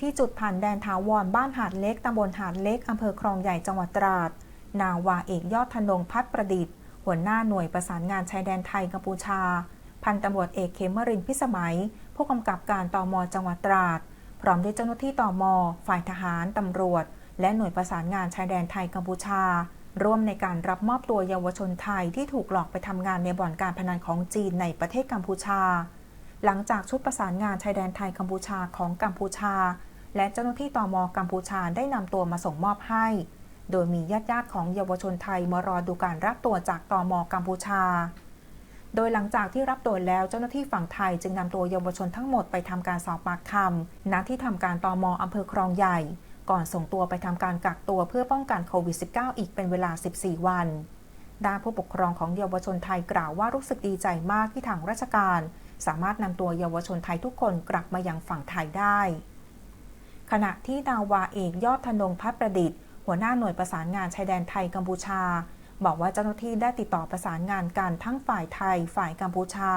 ที่จุดผ่านแดนถาวรบ้านหาดเล็กตำบลหาดเล็กอำเภอคลองใหญ่จังหวัดตราด นาวาเอกยอดธนงพัฒนประดิษฐ์ หัวหน้าหน่วยประสานงานชายแดนไทยกัมพูชา พันตำรวจเอกเขมรินพิสมัย ผู้กำกับการตอมจังหวัดตราด พร้อมด้วยเจ้าหน้าที่ตอมฝ่ายทหารตำรวจ และหน่วยประสานงานชายแดนไทยกัมพูชา ร่วมในการรับมอบตัวเยาวชนไทยที่ถูกหลอกไปทำงานในบ่อนการพนันของจีนในประเทศกัมพูชา หลังจากชุดประสานงานชายแดนไทยกัมพูชาของกัมพูชา และเจ้าหน้าที่ตมกัมพูชาได้นำตัวมาส่งมอบให้ โดยมีญาติญาติของเยาวชนไทยมารอดูการรับตัวจากตมกัมพูชา โดยหลังจากที่รับตัวแล้วเจ้าหน้าที่ฝั่งไทยจึงนำตัวเยาวชนทั้งหมดไปทำการสอบปากคำณที่ทำการตมอำเภอครองใหญ่ ก่อนส่งตัวไปทำการกักตัวเพื่อป้องกันโควิด -19 อีกเป็นเวลา 14 วันด้านผู้ปกครองของเยาวชนไทยกล่าวว่ารู้สึกดีใจมากที่ทางราชการ สามารถนำตัวเยาวชนไทยทุกคนกลับมายังฝั่งไทยได้ ขณะที่นาวาเอกยอดธนงพัฒนประดิษฐ์ หัวหน้าหน่วยประสานงานชายแดนไทยกัมพูชา บอกว่าเจ้าหน้าที่ได้ติดต่อประสานงานกันทั้งฝ่ายไทยฝ่ายกัมพูชา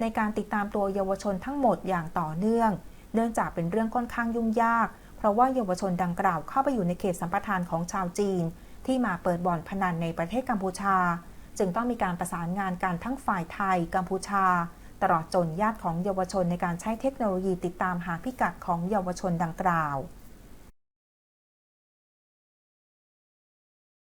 ในการติดตามตัวเยาวชนทั้งหมดอย่างต่อเนื่อง เนื่องจากเป็นเรื่องค่อนข้างยุ่งยาก เพราะว่าเยาวชนดังกล่าวเข้าไปอยู่ในเขตสัมปทานของชาวจีน ที่มาเปิดบ่อนพนันในประเทศกัมพูชา จึงต้องมีการประสานงานกันทั้งฝ่ายไทยกัมพูชา ตลอดจนญาติของเยาวชนในการใช้เทคโนโลยีติดตามหาพิกัดของเยาวชนดังกล่าว